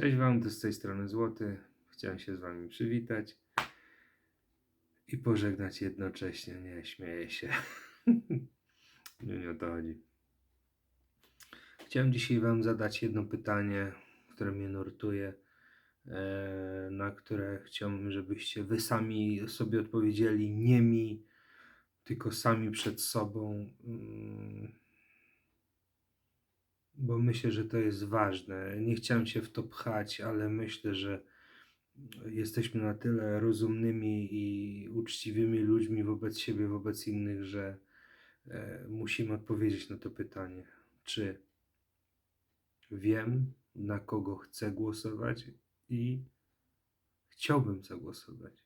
Cześć Wam, z tej strony Złoty. Chciałem się z Wami przywitać i pożegnać jednocześnie. Nie, śmieję się. nie, nie o to chodzi. Chciałem dzisiaj Wam zadać jedno pytanie, które mnie nurtuje, e, na które chciałbym, żebyście Wy sami sobie odpowiedzieli, nie mi, tylko sami przed sobą. Myślę, że to jest ważne. Nie chciałem się w to pchać, ale myślę, że jesteśmy na tyle rozumnymi i uczciwymi ludźmi wobec siebie, wobec innych, że e, musimy odpowiedzieć na to pytanie, czy wiem, na kogo chcę głosować i chciałbym zagłosować.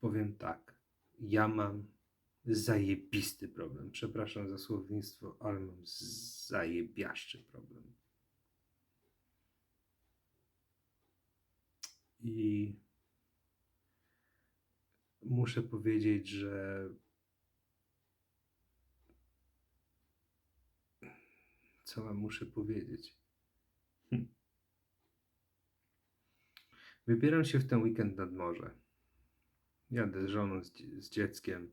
Powiem tak, ja mam zajebisty problem. Przepraszam za słownictwo, ale mam zajebiaszczy problem. I muszę powiedzieć, że co wam muszę powiedzieć? Hm. Wybieram się w ten weekend nad morze. Jadę z żoną, z, z dzieckiem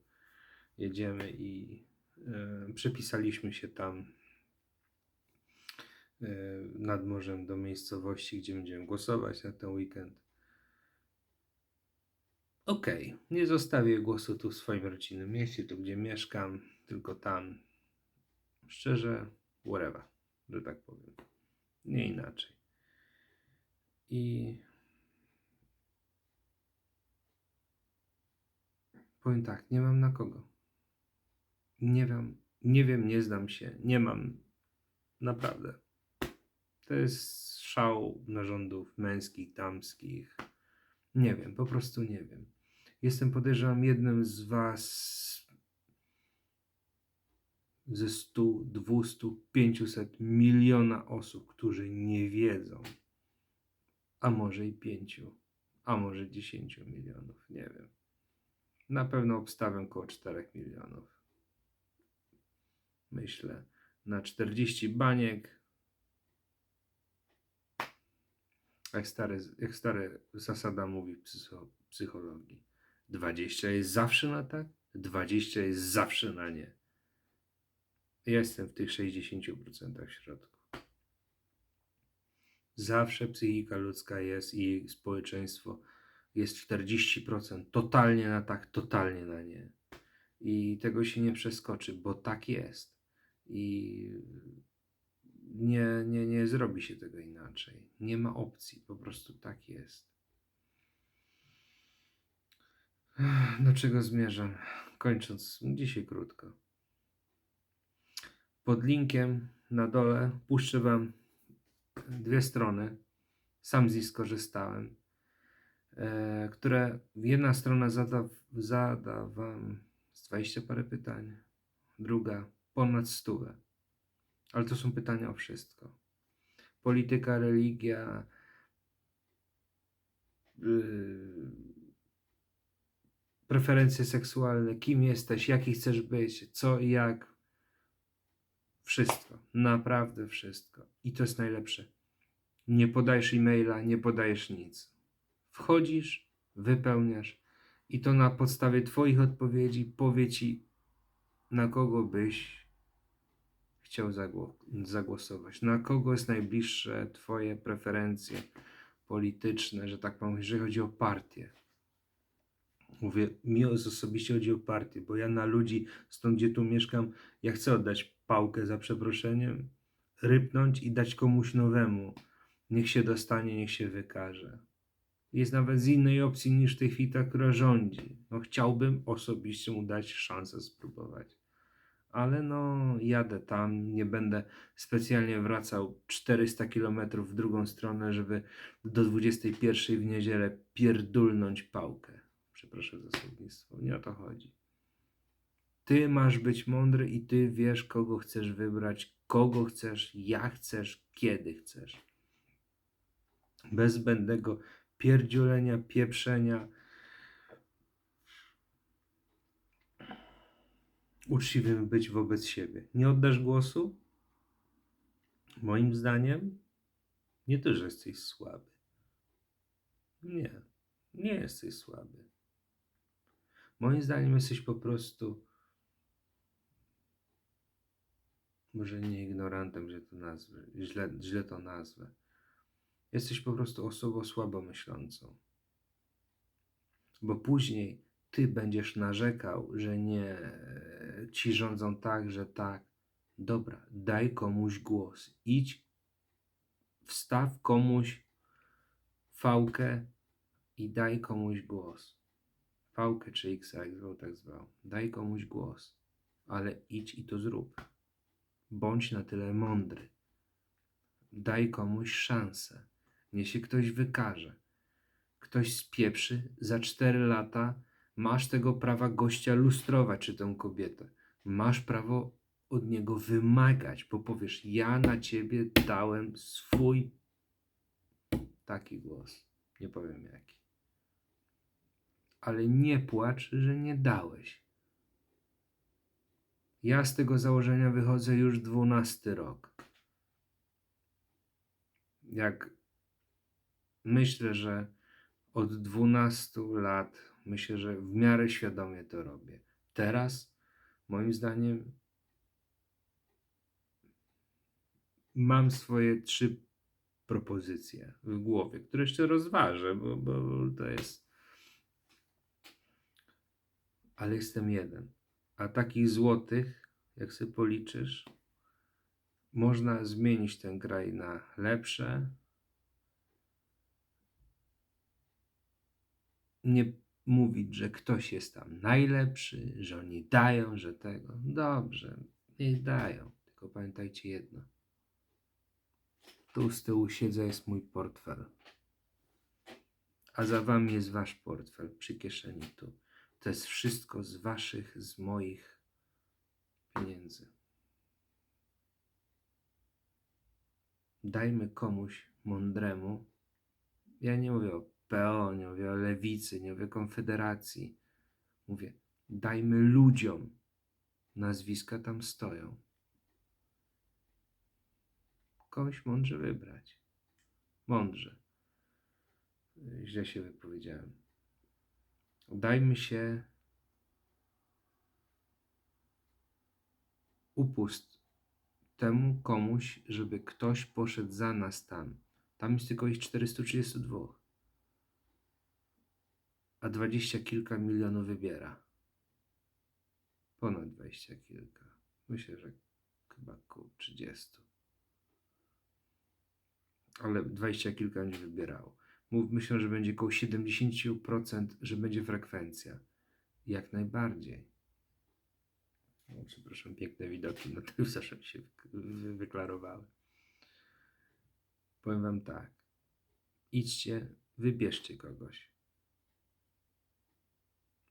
jedziemy i e, przepisaliśmy się tam e, nad morzem do miejscowości, gdzie będziemy głosować na ten weekend. Okej, nie zostawię głosu tu w swoim rodzinnym mieście, tu gdzie mieszkam, tylko tam. Szczerze, whatever, że tak powiem. Nie inaczej. I powiem tak, nie mam na kogo. Nie wiem, nie wiem, nie znam się, nie mam. Naprawdę. To jest szał narządów męskich, damskich. Nie wiem, po prostu nie wiem. Jestem podejrzewam jednym z Was ze 100, 200, 500 miliona osób, którzy nie wiedzą. A może i 5, a może 10 milionów, nie wiem. Na pewno obstawiam około 4 milionów myślę, na 40 baniek. Jak stary, jak stary zasada mówi w psycho, psychologii. 20 jest zawsze na tak, 20 jest zawsze na nie. Ja jestem w tych 60% w środku. Zawsze psychika ludzka jest i społeczeństwo jest 40% totalnie na tak, totalnie na nie. I tego się nie przeskoczy, bo tak jest. I nie, nie, nie zrobi się tego inaczej. Nie ma opcji, po prostu tak jest. Do czego zmierzam? Kończąc dzisiaj krótko. Pod linkiem na dole puszczę Wam dwie strony. Sam z nich skorzystałem. E, które jedna strona zada, zada Wam z 20 parę pytań, druga ponad stówę. Ale to są pytania o wszystko. Polityka, religia, yy, preferencje seksualne, kim jesteś, jaki chcesz być, co i jak. Wszystko. Naprawdę wszystko. I to jest najlepsze. Nie podajesz e-maila, nie podajesz nic. Wchodzisz, wypełniasz i to na podstawie Twoich odpowiedzi powie Ci, na kogo byś chciał zagło- zagłosować, na kogo jest najbliższe Twoje preferencje polityczne, że tak powiem, jeżeli chodzi o partię. Mówię, mi osobiście chodzi o partię, bo ja na ludzi, stąd gdzie tu mieszkam, ja chcę oddać pałkę za przeproszeniem, rypnąć i dać komuś nowemu. Niech się dostanie, niech się wykaże. Jest nawet z innej opcji niż tej chwili która rządzi. No chciałbym osobiście mu dać szansę spróbować. Ale no jadę tam, nie będę specjalnie wracał 400 km w drugą stronę, żeby do 21 w niedzielę pierdulnąć pałkę. Przepraszam za słownictwo, nie o to chodzi. Ty masz być mądry i ty wiesz, kogo chcesz wybrać, kogo chcesz, jak chcesz, kiedy chcesz. Bez zbędnego pierdziulenia, pieprzenia. Uczciwym być wobec siebie. Nie oddasz głosu? Moim zdaniem Nie to, że jesteś słaby. Nie, nie jesteś słaby. Moim zdaniem jesteś po prostu może nie ignorantem, że to nazwę, źle, źle to nazwę. Jesteś po prostu osobą słabo myślącą. Bo później ty będziesz narzekał, że nie ci rządzą tak, że tak. Dobra, daj komuś głos. Idź, wstaw komuś fałkę i daj komuś głos. Fałkę czy X, jak zwał, tak zwał. Daj komuś głos, ale idź i to zrób. Bądź na tyle mądry. Daj komuś szansę. Niech się ktoś wykaże. Ktoś spieprzy, za cztery lata masz tego prawa gościa lustrować, czy tę kobietę. Masz prawo od niego wymagać, bo powiesz, ja na ciebie dałem swój taki głos. Nie powiem jaki. Ale nie płacz, że nie dałeś. Ja z tego założenia wychodzę już dwunasty rok. Jak myślę, że od 12 lat myślę, że w miarę świadomie to robię. Teraz, moim zdaniem, mam swoje trzy propozycje w głowie, które jeszcze rozważę, bo, bo to jest. Ale jestem jeden. A takich złotych, jak sobie policzysz, można zmienić ten kraj na lepsze. Nie mówić, że ktoś jest tam najlepszy, że oni dają, że tego. Dobrze, niech dają. Tylko pamiętajcie jedno. Tu z tyłu siedzę jest mój portfel. A za wami jest wasz portfel przy kieszeni tu. To jest wszystko z waszych, z moich pieniędzy. Dajmy komuś mądremu. Ja nie mówię o PO, nie mówię o lewicy, nie mówię o konfederacji. Mówię, dajmy ludziom. Nazwiska tam stoją. Kogoś mądrze wybrać. Mądrze. Źle się wypowiedziałem. Dajmy się upust temu komuś, żeby ktoś poszedł za nas tam. Tam jest tylko ich 432. A dwadzieścia kilka milionów wybiera. Ponad dwadzieścia kilka. Myślę, że chyba koło 30. Ale dwadzieścia kilka będzie wybierało. Myślę, że będzie około 70%, że będzie frekwencja. Jak najbardziej. Przepraszam, piękne widoki na tył zawsze się wy- wyklarowały. Powiem wam tak. Idźcie, wybierzcie kogoś.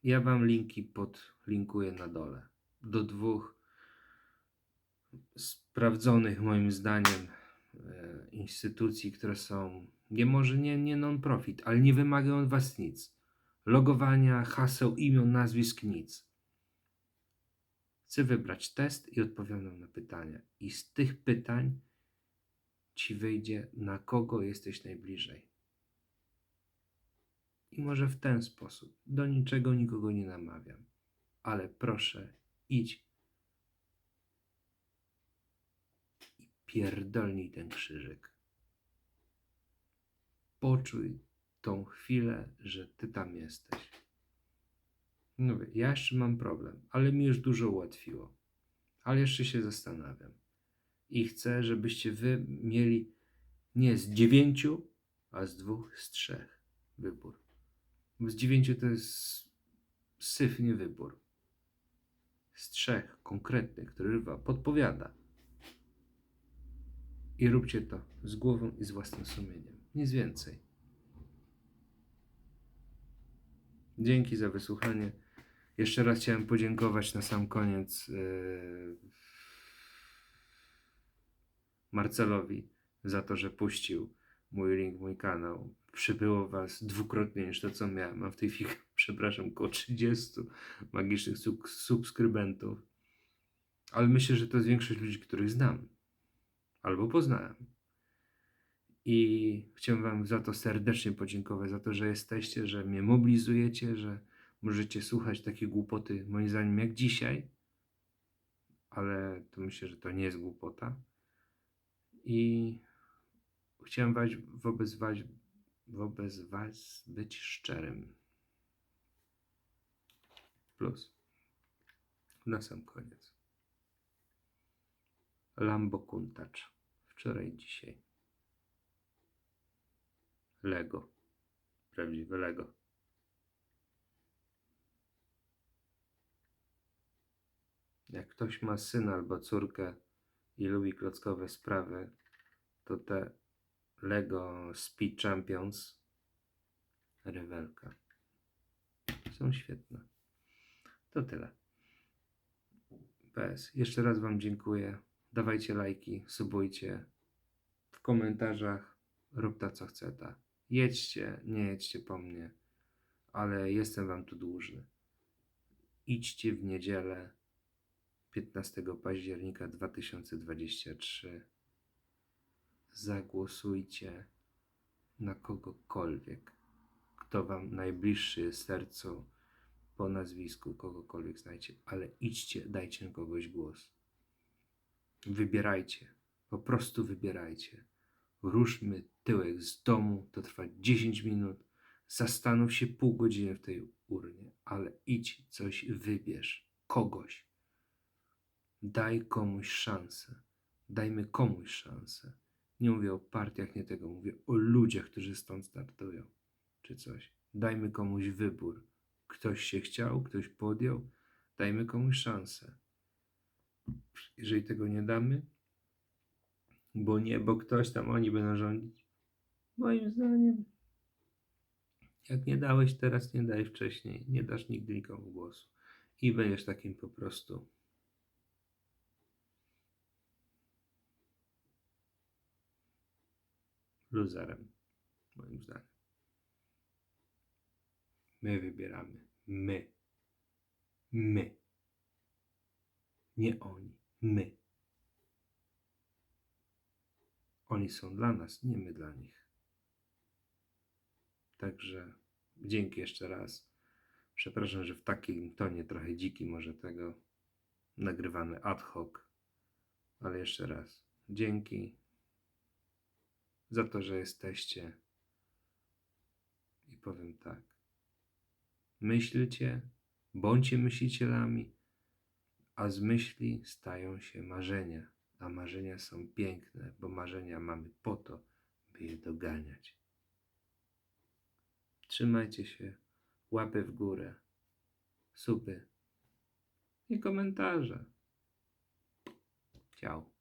Ja wam linki podlinkuję na dole. Do dwóch sprawdzonych moim zdaniem e, instytucji, które są nie może nie, nie non-profit, ale nie wymagają od was nic. Logowania, haseł, imion, nazwisk, nic. Chcę wybrać test i odpowiadam na pytania. I z tych pytań ci wyjdzie, na kogo jesteś najbliżej. I może w ten sposób. Do niczego nikogo nie namawiam. Ale proszę, idź i pierdolnij ten krzyżyk. Poczuj tą chwilę, że ty tam jesteś. No wie, ja jeszcze mam problem, ale mi już dużo ułatwiło. Ale jeszcze się zastanawiam. I chcę, żebyście wy mieli nie z dziewięciu, a z dwóch, z trzech wybór. Z dziewięciu to jest syfnie wybór. Z trzech konkretnych, który wam podpowiada. I róbcie to z głową i z własnym sumieniem. Nic więcej. Dzięki za wysłuchanie. Jeszcze raz chciałem podziękować na sam koniec yy, Marcelowi za to, że puścił mój link, mój kanał. Przybyło Was dwukrotnie niż to, co miałem. Mam w tej chwili, przepraszam, około 30 magicznych sub- subskrybentów. Ale myślę, że to jest większość ludzi, których znam albo poznałem. I chciałem Wam za to serdecznie podziękować, za to, że jesteście, że mnie mobilizujecie, że możecie słuchać takie głupoty, moim zdaniem, jak dzisiaj. Ale to myślę, że to nie jest głupota. I chciałem was, wobec, was, wobec Was być szczerym. Plus. Na sam koniec. Lambo Countach. Wczoraj, i dzisiaj. Lego. Prawdziwe Lego. Jak ktoś ma syna albo córkę i lubi klockowe sprawy, to te Lego Speed Champions rewelka są świetne. To tyle. PS. Jeszcze raz Wam dziękuję. Dawajcie lajki, subujcie w komentarzach. Rób ta co chce ta. Jedźcie, nie jedźcie po mnie, ale jestem Wam tu dłużny. Idźcie w niedzielę 15 października 2023. Zagłosujcie na kogokolwiek, kto Wam najbliższy jest sercu po nazwisku, kogokolwiek znajdzie, ale idźcie, dajcie na kogoś głos. Wybierajcie, po prostu wybierajcie. Ruszmy tyłek z domu, to trwa 10 minut. Zastanów się pół godziny w tej urnie, ale idź, coś wybierz, kogoś. Daj komuś szansę. Dajmy komuś szansę. Nie mówię o partiach, nie tego, mówię o ludziach, którzy stąd startują, czy coś. Dajmy komuś wybór. Ktoś się chciał, ktoś podjął, dajmy komuś szansę. Jeżeli tego nie damy, bo nie, bo ktoś tam, oni będą rządzić. Moim zdaniem, jak nie dałeś teraz, nie daj wcześniej. Nie dasz nigdy nikomu głosu. I będziesz takim po prostu. Luzerem, moim zdaniem. My wybieramy. My. My. Nie oni. My. Oni są dla nas, nie my dla nich. Także dzięki jeszcze raz. Przepraszam, że w takim tonie trochę dziki może tego nagrywany ad hoc. Ale jeszcze raz dzięki za to, że jesteście. I powiem tak. Myślcie, bądźcie myślicielami, a z myśli stają się marzenia. A marzenia są piękne, bo marzenia mamy po to, by je doganiać. Trzymajcie się, łapy w górę, suby i komentarze. Ciao.